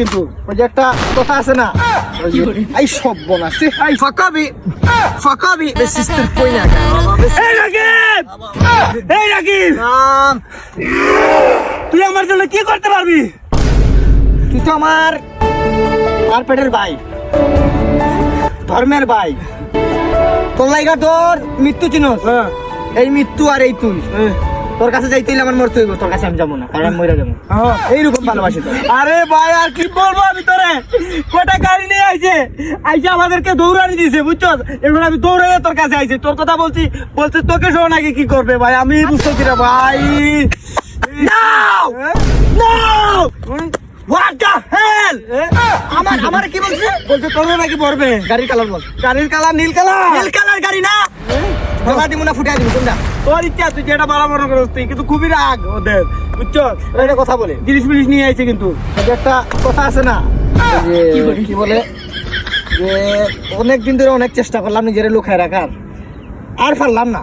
কিন্তু ওই যে একটা কথা আছে না? এই সব বনাস এই ফাঁকাবি ফাঁকাবি। সিস্টেম কই না এই রাকিব! এই রাকিব! তুই আমার জন্য কি করতে পারবি? তুই তো আমার কার্পেটের পেটের ভাই ধর্মের ভাই। তোর লাইগা তোর মৃত্যু চিনস হ্যাঁ, এই মৃত্যু আর এই তুই। তোর কাছে যাইতে হইলে আমার মরতে হইব তোর কাছে আমি যাব না কারণ আমি মরে যাব। হ্যাঁ। এইরকম ভালোবাসি তো আরে ভাই আর কি বলব আমি তোরে? কটা গাড়ি নিয়ে আইছে? আইসে আমাদেরকে দৌড়ানি দিছে বুঝছ? এখন আমি দৌড়ে তোর কাছে আইছি। তোর কথা বলছি বলছে তোকে শোন নাকি কি করবে ভাই? আমি বুঝতেছি না ভাই। নাও নাও হোয়াট দ্য হেল আমার আমার কি বলছে বলছে নাকি পড়বে। গাড়ির কালার বল। গাড়ির কালার নীল কালার নীল কালার গাড়ি না? জমা দিব না ফুটাই দিব কোনটা তোর ইচ্ছা তুই যেটা মনে করস তুই কিন্তু খুবই রাগ ওদের বুঝছ? এটা কথা বলে। জিনিস মিনিস নিয়ে আইছে কিন্তু। একটা কথা আছে না কি বলে? যে অনেক দিন ধরে অনেক চেষ্টা করলাম নিজের লুকায় রাখার। আর পারলাম না।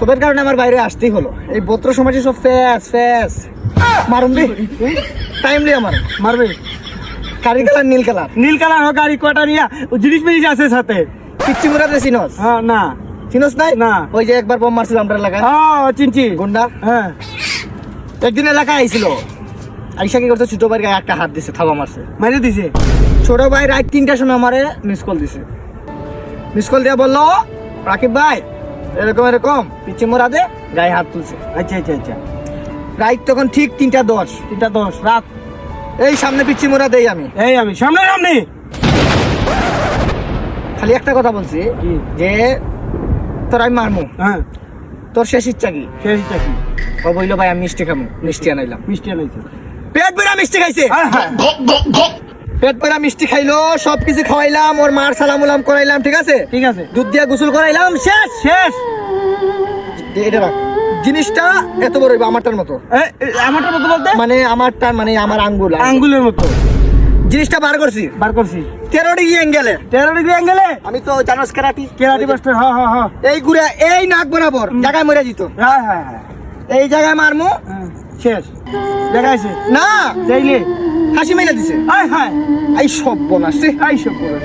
তোদের কারণে আমার বাইরে আসতেই হলো। এই বত্র সমাজে সব ফ্যাস ফ্যাস মারুন টাইম লি আমার। মারবে। কারি কালার নীল কালার। নীল কালার হোক গাড়ি কটা নিয়ে জিনিস মিনিস আছে সাথে। পিচ্ছি মুরাদে চিনস হ্যাঁ না। চিনস নাই? না। ওই যে একবার বোম মারছিল আমরা এলাকায়। হ্যাঁ চিনছি। গুন্ডা। হ্যাঁ। একদিন এলাকায় আইছিল। আইসা কি করছে? ছোট ভাইয়ের গায়ে একটা হাত দিছে থাবা মারছে। মারি দিছে? ছোট ভাই রাত তিনটার সময় আমারে মিস কল দিছে। মিস কল দিয়ে বলল রাকিব ভাই এরকম এরকম পিছিয়ে মোরা দে গায়ে হাত তুলছে। আচ্ছা আচ্ছা আচ্ছা। রাইট তখন ঠিক তিনটা দশ। তিনটা দশ রাত। এই সামনে পিচ্ছি মোড়া দেই আমি। এই আমি সামনে সামনে। খালি একটা কথা বলছি যে তোর আমি মারমু। হ্যাঁ। তোর শেষ ইচ্ছা কি? শেষ ইচ্ছা কি? ও বলল ভাই আমি মিষ্টি খামু। মিষ্টি আনাইলাম। মিষ্টি আনাইছে। পেট বেড়া মিষ্টি খাইছে। হ্যাঁ হ্যাঁ। পেট বেড়া মিষ্টি খাইলো সব কিছু খাওয়াইলাম ওর মার সালাম উলাম করাইলাম ঠিক আছে? ঠিক আছে। দুধ দিয়ে গোসল করাইলাম শেষ। শেষ। এটা রাখ। জিনিসটা এত বড় হইবো আমারটার মতো। আমারটার মতো বলতে? মানে আমারটা মানে আমার আঙ্গুল আঙ্গুলের মতো। জিনিসটা বার করছি। বার করছি। তেরো ডিগ্রি অ্যাঙ্গেলে তেরো ডিগ্রি অ্যাঙ্গেলে আমি তো জানোস কেরাটি কেরাটি মাস্টার হ্যাঁ হ্যাঁ হ্যাঁ এই গুড়া এই নাক বরাবর জায়গায় মরে যেত। হ্যাঁ হ্যাঁ হ্যাঁ। এই জায়গায় মারমু। হ্যাঁ, শেষ। দেখাইছে। না! যাইলে হাসি মেলা দিছে। আয় হায়। এই সব বনাসছে আই সব করে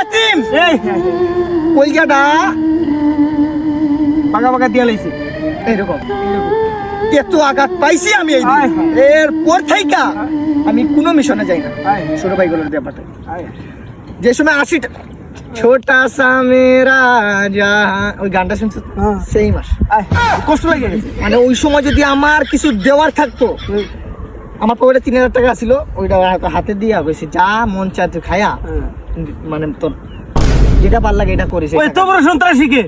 এতিম এই হ্যাঁ, হ্যাঁ। পাকা পাকা দিয়া লাইছে। এইরকম এত আঘাত পাইছি আমি এই হায়। এরপর থেকে আমি কোনো মিশনে যাই না। ছোট ভাইগুলোর ব্যাপারটা আয়। যে সময় আসি ছোটা সা মেরা ওই গানটা শুনছো? হ্যাঁ। সেই মাস। কষ্ট লাগে মানে ওই সময় যদি আমার কিছু দেওয়ার থাকতো আমার পকেটে তিন হাজার টাকা ছিল ওইটা হাতে দিয়া হয়েছে। যা মন চায় তুই খায়া। মানে তোর যেটা ভালো লাগে এটা করেছে এত বড় সন্ত্রাসীকে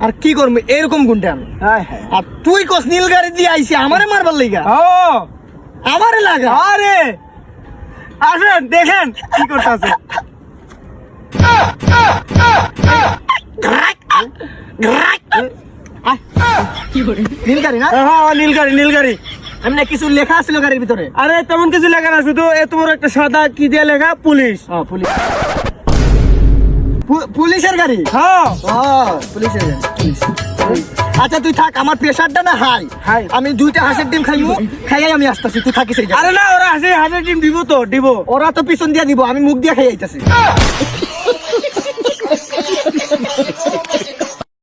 আর কি করবি? এরকম গুনটা আমি। হ্যাঁ আর তুই কস নীল গাড়ি দিয়ে আইসি আমারে মারবার লাগা ও। আমারে লাগা? আরে। আসেন দেখেন কি করতেছে। নীল গাড়ি না? হ্যাঁ নীলগাড়ি নীলগাড়ি আমি না কিছু লেখা গাড়ির ভিতরে? আরে তেমন কিছু লেখা না শুধু এত বড় একটা সাদা কি দিয়ে লেখা? পুলিশ। পুলিশ। পুলিশের গাড়ি? হ্যাঁ। পুলিশের গাড়ি আচ্ছা তুই থাক আমার প্রেশারটা না হাই। হাই। আমি দুইটা হাঁসের ডিম খাইবো। খাইয়াই আমি আসতেছি তুই থাকিস। আরে না ওরা হাসি হাসের ডিম দিব তো দিব। ওরা তো পিছন দিয়ে দিব আমি মুখ দিয়ে খাইয়াইতেছি আইতাছি।